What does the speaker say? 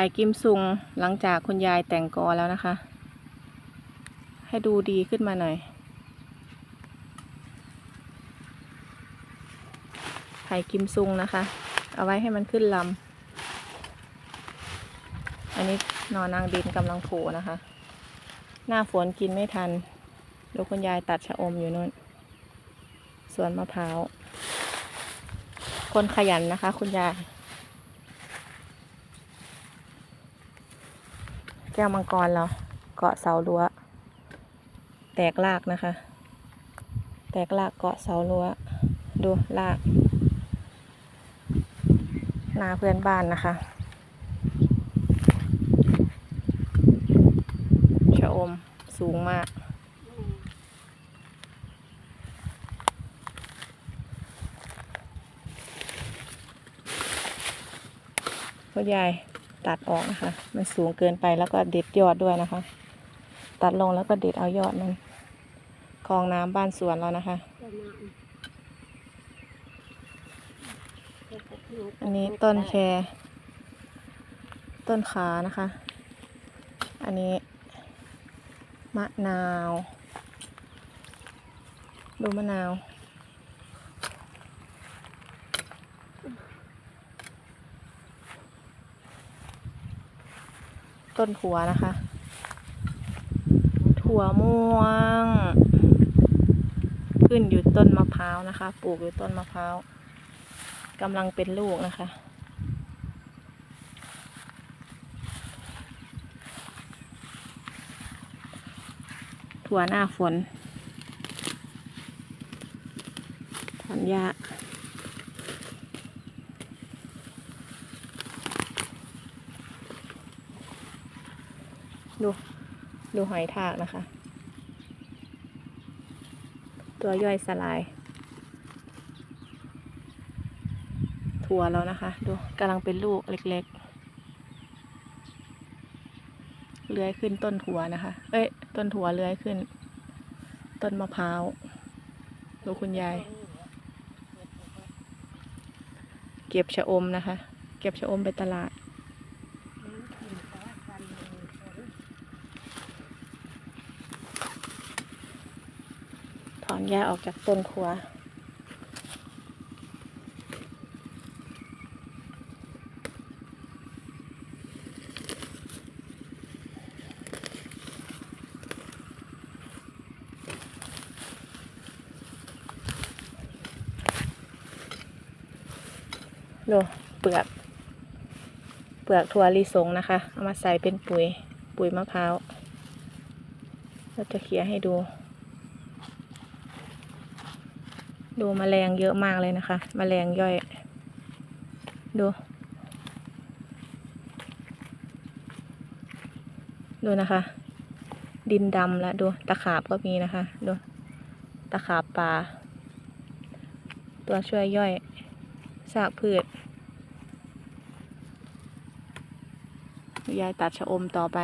ถ่ายกิมซุงหลังจากคุณยายแต่งกอแล้วนะคะ ให้ดูดีขึ้นมาหน่อยถ่ายกิมซุงนะคะ เอาไว้ให้มันขึ้นลำ อันนี้นอนนางดินกำลังโผล่นะคะ หน้าฝนกินไม่ทันดูคุณยายตัดชะอมอยู่นู่น สวนมะพร้าว คนขยันนะคะคุณยาย แก้วมังกรเราเกาะเสารั้ว แตกรากนะคะ แตกรากเกาะเสารั้ว ดูรากนาเพื่อนบ้านนะคะชะอมสูงมาก พ่อใหญ่ ตัดออกนะคะ มันสูงเกินไปแล้วก็เด็ดยอดด้วยนะคะ ตัดลงแล้วก็เด็ดเอายอดมันคลองน้ำบ้านสวนเรานะคะ อันนี้ต้นแครต้นขานะคะ อันนี้ มะนาว ดูมะนาว ต้นถั่วนะคะ ถั่วม่วง ขึ้นอยู่ต้นมะพร้าวนะคะ ปลูกอยู่ต้นมะพร้าวกำลังเป็นลูกนะคะ ถั่วหน้าฝนถอนหญ้า ดู ดูหอยทากนะคะ ตัวย่อยสลาย ถั่วแล้วนะคะ ดูกำลังเป็นลูกเล็กๆ เลื้อยขึ้นต้นถั่วนะคะ เอ้ย ต้นถั่วเลื้อยขึ้น ต้นมะพร้าว ดูคุณยาย เก็บชะอมนะคะ เก็บชะอมไปตลาด ถอนหญ้าออกจากต้นครัว ดูเปลือก เปลือกถั่วลิสงนะคะ เอามาใส่เป็นปุ๋ย ปุ๋ยมะพร้าว เราจะเขี่ยให้ดู ดูแมลงเยอะมากเลยนะคะแมลงย่อย ดู ดูนะคะ ดินดำแล้วดูตะขาบก็มีนะคะ ดู ตะขาบปลาตัวช่วยย่อยซากพืชยายตัดชะอมต่อไป